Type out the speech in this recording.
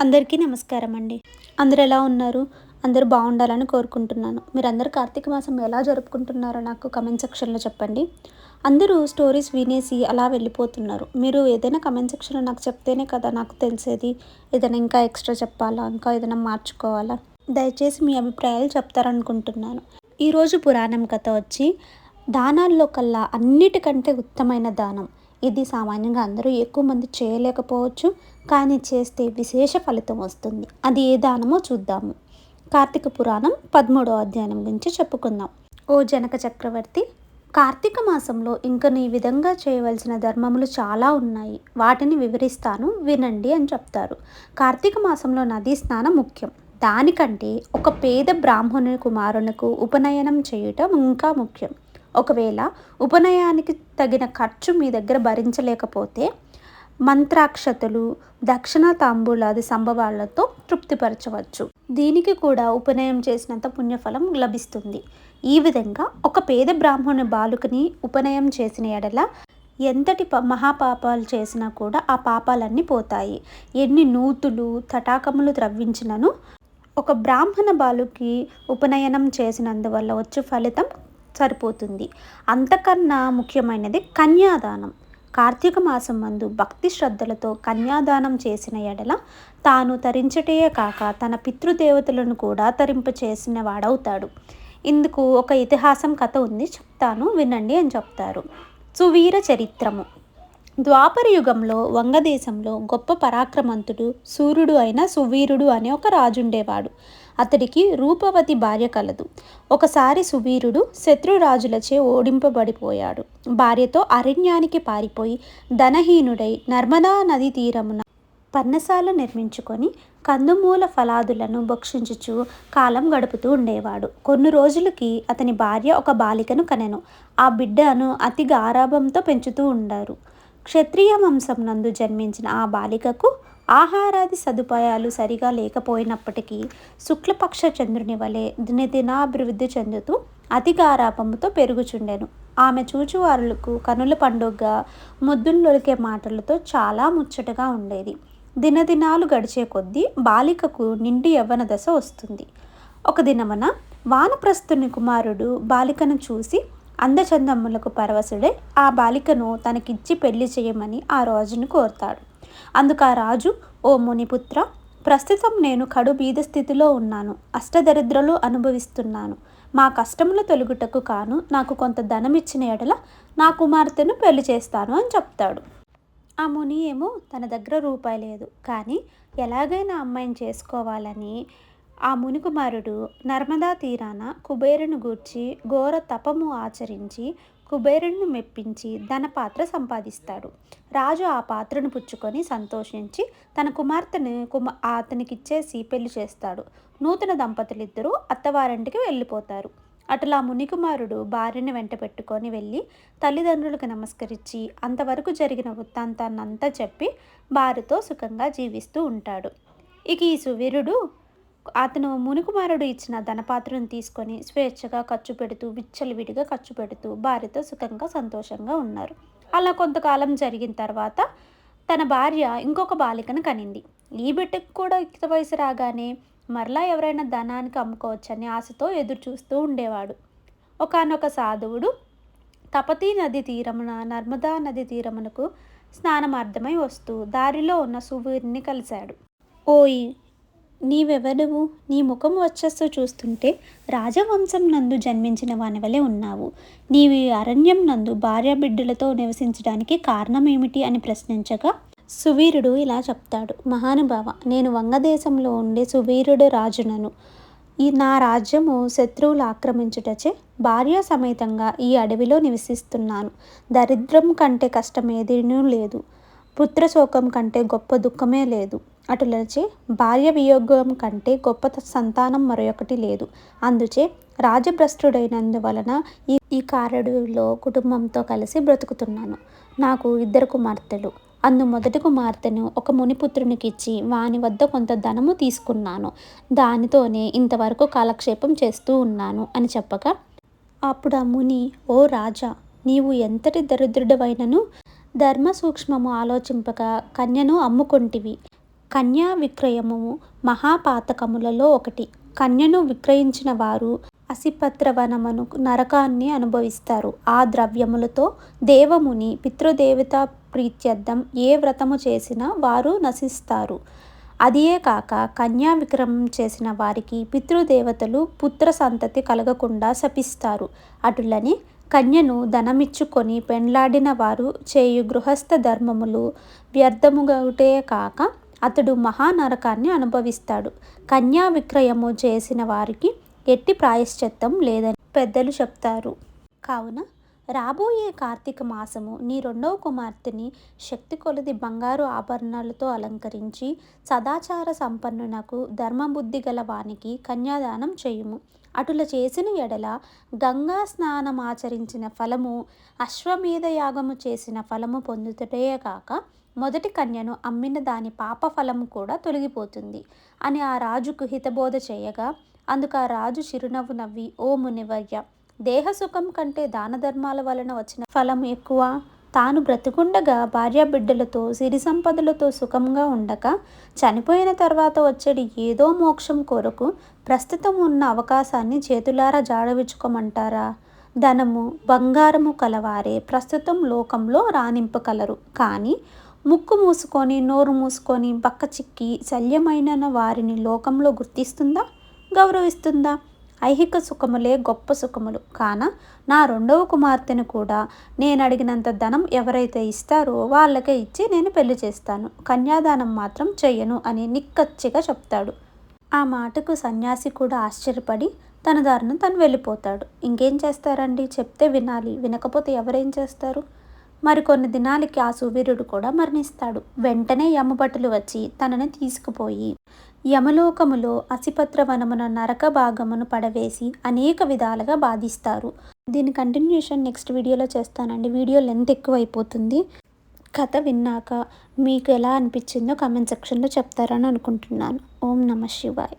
అందరికీ నమస్కారం అండి. అందరు ఎలా ఉన్నారు? అందరూ బాగుండాలని కోరుకుంటున్నాను. మీరు కార్తీక మాసం ఎలా జరుపుకుంటున్నారో నాకు కమెంట్ సెక్షన్లో చెప్పండి. అందరూ స్టోరీస్ వినేసి అలా వెళ్ళిపోతున్నారు. మీరు ఏదైనా కమెంట్ సెక్షన్లో నాకు చెప్తేనే కదా నాకు తెలిసేది. ఏదైనా ఇంకా ఎక్స్ట్రా చెప్పాలా? ఇంకా ఏదైనా మార్చుకోవాలా? దయచేసి మీ అభిప్రాయాలు చెప్తారనుకుంటున్నాను. ఈరోజు పురాణం కథ వచ్చి దానాల్లో కల్లా అన్నిటికంటే ఉత్తమైన దానం. ఇది సామాన్యంగా అందరూ ఎక్కువ మంది చేయలేకపోవచ్చు కానీ చేస్తే విశేష ఫలితం వస్తుంది. అది ఏ దానమో చూద్దాము. కార్తీక పురాణం పదమూడో అధ్యాయం గురించి చెప్పుకుందాం. ఓ జనక చక్రవర్తి కార్తీక మాసంలో ఇంకా ఈ విధంగా చేయవలసిన ధర్మములు చాలా ఉన్నాయి. వాటిని వివరిస్తాను వినండి అని చెప్తారు. కార్తీక మాసంలో నదీ స్నానం ముఖ్యం. దానికంటే ఒక పేద బ్రాహ్మణుని కుమారునికి ఉపనయనం చేయటం ఇంకా ముఖ్యం. ఒకవేళ ఉపనయానికి తగిన ఖర్చు మీ దగ్గర భరించలేకపోతే మంత్రాక్షతలు దక్షిణ తాంబూలాది సంభవాలతో తృప్తిపరచవచ్చు. దీనికి కూడా ఉపనయం చేసినంత పుణ్యఫలం లభిస్తుంది. ఈ విధంగా ఒక పేద బ్రాహ్మణు బాలుకని ఉపనయం చేసిన ఎడల ఎంతటి ప మహాపాపాలు చేసినా కూడా ఆ పాపాలన్నీ పోతాయి. ఎన్ని నూతులు తటాకములు త్రవ్వించినను ఒక బ్రాహ్మణ బాలుకి ఉపనయనం చేసినందువల్ల వచ్చే ఫలితం సరిపోతుంది. అంతకన్నా ముఖ్యమైనది కన్యాదానం. కార్తీక మాసం మందు భక్తి శ్రద్ధలతో కన్యాదానం చేసిన ఎడల తాను తరించటే కాక తన పితృదేవతలను కూడా తరింపచేసిన వాడవుతాడు. ఇందుకు ఒక ఇతిహాసం కథ ఉంది చెప్తాను వినండి అని చెప్తారు. సువీర చరిత్రము. ద్వాపర యుగంలో వంగదేశంలో గొప్ప పరాక్రమంతుడు సూర్యుడు అయిన సువీరుడు అనే ఒక రాజుండేవాడు అతడికి రూపవతి భార్య కలదు. ఒకసారి సువీరుడు శత్రురాజులచే ఓడింపబడిపోయాడు. భార్యతో అరణ్యానికి పారిపోయి ధనహీనుడై నర్మదా నది తీరమున పర్ణశాల నిర్మించుకొని కందుమూల ఫలాదులను భక్షించుచు కాలం గడుపుతూ ఉండేవాడు. కొన్ని రోజులకి అతని భార్య ఒక బాలికను కనెను. ఆ బిడ్డను అతి గారాభంతో పెంచుతూ ఉండారు. క్షత్రియ వంశం నందు జన్మించిన ఆ బాలికకు ఆహారాది సదుపాయాలు సరిగా లేకపోయినప్పటికీ శుక్లపక్ష చంద్రుని వలె దినదినాభివృద్ధి చెందుతూ అతిగారాపముతో పెరుగుచుండెను. ఆమె చూచువారులకు కనుల పండుగగా ముద్దులొలికే మాటలతో చాలా ముచ్చటగా ఉండేది. దినదినాలు గడిచే కొద్దీ బాలికకు నిండి యవ్వన దశ వస్తుంది. ఒక దినమన వానప్రస్థుని కుమారుడు బాలికను చూసి అందచందమ్ములకు పరవశుడే ఆ బాలికను తనకిచ్చి పెళ్ళి చేయమని ఆ రోజును కోరుతాడు. అందుకు ఆ రాజు ఓ మునిపుత్ర ప్రస్తుతం నేను కడు బీద స్థితిలో ఉన్నాను. అష్టదరిద్రలు అనుభవిస్తున్నాను. మా కష్టములు తొలుగుటకు కాను నాకు కొంత ధనం ఇచ్చిన ఎడల నా కుమార్తెను పెళ్ళి చేస్తాను అని చెప్తాడు. ఆ ముని ఏమో తన దగ్గర రూపాయి లేదు. కానీ ఎలాగైనా అమ్మాయిని చేసుకోవాలని ఆ మునికుమారుడు నర్మదా తీరాన కుబేరును గూర్చి ఘోర తపము ఆచరించి కుబేరుని మెప్పించి ధన పాత్ర సంపాదిస్తాడు. రాజు ఆ పాత్రను పుచ్చుకొని సంతోషించి తన కుమార్తెను కుమ అతనికిచ్చేసి పెళ్ళి చేస్తాడు. నూతన దంపతులిద్దరూ అత్తవారింటికి వెళ్ళిపోతారు. అటులా మునికుమారుడు భార్యని వెంట పెట్టుకొని వెళ్ళి తల్లిదండ్రులకు నమస్కరించి అంతవరకు జరిగిన వృత్తాంతాన్నంతా చెప్పి భార్యతో సుఖంగా జీవిస్తూ ఉంటాడు. ఇక ఈ సువీరుడు అతను మునికుమారుడు ఇచ్చిన ధనపాత్రను తీసుకొని స్వేచ్ఛగా ఖర్చు పెడుతూ విచ్చలవిడిగా ఖర్చు పెడుతూ భార్యతో సుఖంగా సంతోషంగా ఉన్నారు. అలా కొంతకాలం జరిగిన తర్వాత తన భార్య ఇంకొక బాలికను కనింది. ఈ బిడ్డకు కూడా యుక్త వయసు రాగానే మరలా ఎవరైనా ధనానికి అమ్ముకోవచ్చని ఆశతో ఎదురు చూస్తూ ఉండేవాడు. ఒకనొక సాధువుడు తపతీ నది తీరమున నర్మదా నది తీరమునకు స్నానమార్థమై వస్తూ దారిలో ఉన్న సువీరిని కలిశాడు. ఓయ్ నీవెవరువు నీ ముఖం వచ్చస్సు చూస్తుంటే రాజవంశం నందు జన్మించిన వాని వలె ఉన్నావు. నీవి అరణ్యం నందు భార్య బిడ్డలతో నివసించడానికి కారణం ఏమిటి అని ప్రశ్నించగా సువీరుడు ఇలా చెప్తాడు. మహానుభావ నేను వంగదేశంలో ఉండే సువీరుడు రాజునను. ఈ నా రాజ్యము శత్రువులు ఆక్రమించుటచే భార్య సమేతంగా ఈ అడవిలో నివసిస్తున్నాను. దరిద్రం కంటే కష్టం ఏదీనూ లేదు. పుత్రశోకం కంటే గొప్ప దుఃఖమే లేదు. అటులచే భార్య వియోగం కంటే గొప్ప సంతానం మరొకటి లేదు. అందుచే రాజభ్రష్టుడైనందువలన ఈ ఈ కారడులో కుటుంబంతో కలిసి బ్రతుకుతున్నాను. నాకు ఇద్దరు కుమార్తెలు. అందు మొదటి కుమార్తెను ఒక మునిపుత్రునికి ఇచ్చి వాని వద్ద కొంత ధనము తీసుకున్నాను. దానితోనే ఇంతవరకు కాలక్షేపం చేస్తూ ఉన్నాను అని చెప్పగా అప్పుడు ఆ ముని ఓ రాజా నీవు ఎంతటి దరిద్రుడవైనను? ధర్మ సూక్ష్మము ఆలోచింపక కన్యను అమ్ముకొంటివి. కన్యా విక్రయము మహాపాతకములలో ఒకటి. కన్యను విక్రయించిన వారు అసిపత్రవనమును నరకాన్ని అనుభవిస్తారు. ఆ ద్రవ్యములతో దేవముని పితృదేవత ప్రీత్యర్థం ఏ వ్రతము చేసినా వారు నశిస్తారు. అదియే కాక కన్యా విక్రమం చేసిన వారికి పితృదేవతలు పుత్ర సంతతి కలగకుండా శపిస్తారు. అటులని కన్యను ధనమిచ్చుకొని పెండ్లాడిన వారు చేయు గృహస్థ ధర్మములు వ్యర్థముగవుటే కాక అతడు మహానరకాన్ని అనుభవిస్తాడు. కన్యా విక్రయము చేసిన వారికి ఎట్టి ప్రాయశ్చిత్తం లేదని పెద్దలు చెప్తారు. కావున రాబోయే కార్తీక మాసము నీ రెండవ కుమార్తెని శక్తి కొలది బంగారు ఆభరణాలతో అలంకరించి సదాచార సంపన్నునకు ధర్మబుద్ధి గల వానికి కన్యాదానం చేయుము. అటుల చేసిన ఎడల గంగా స్నానమాచరించిన ఫలము అశ్వమేధ యాగము చేసిన ఫలము పొందుటటే కాక మొదటి కన్యను అమ్మిన దాని పాప ఫలము కూడా తొలగిపోతుంది అని ఆ రాజుకు హితబోధ చేయగా అందుకు ఆ రాజు చిరునవ్వు నవ్వి ఓ మునివర్య దేహసుఖం కంటే దాన ధర్మాల వలన వచ్చిన ఫలం ఎక్కువ. తాను బ్రతికుండగా భార్య బిడ్డలతో సిరి సంపదలతో సుఖంగా ఉండక చనిపోయిన తర్వాత వచ్చేది ఏదో మోక్షం కొరకు ప్రస్తుతం ఉన్న అవకాశాన్ని చేతులారా జాడవించుకోమంటారా ధనము బంగారము కలవారే ప్రస్తుతం లోకంలో రాణింపగలరు కానీ ముక్కు మూసుకొని నోరు మూసుకొని బక్క చిక్కి శల్యమైన వారిని లోకంలో గుర్తిస్తుందా? గౌరవిస్తుందా? ఐహిక సుఖములే గొప్ప సుఖములు. కాన నా రెండవ కుమార్తెను కూడా నేను అడిగినంత ధనం ఎవరైతే ఇస్తారో వాళ్ళకే ఇచ్చి నేను పెళ్ళి చేస్తాను. కన్యాదానం మాత్రం చెయ్యను అని నిక్కచ్చిగా చెప్తాడు. ఆ మాటకు సన్యాసి కూడా ఆశ్చర్యపడి తన దారిన తను వెళ్ళిపోతాడు. ఇంకేం చేస్తారండి? చెప్తే వినాలి. వినకపోతే ఎవరేం చేస్తారు? మరికొన్ని దినాలకి ఆ సువీరుడు కూడా మరణిస్తాడు. వెంటనే యమభటులు వచ్చి తనని తీసుకుపోయి యమలోకములో అసిపత్రవనమున నరక భాగమును పడవేసి అనేక విధాలుగా బాధిస్తారు. దీని కంటిన్యూషన్ నెక్స్ట్ వీడియోలో చేస్తానండి. వీడియో లెంత్ ఎక్కువైపోతుంది. కథ విన్నాక మీకు ఎలా అనిపించిందో కామెంట్ సెక్షన్లో చెప్తారని అనుకుంటున్నాను. ఓం నమ శివాయ్.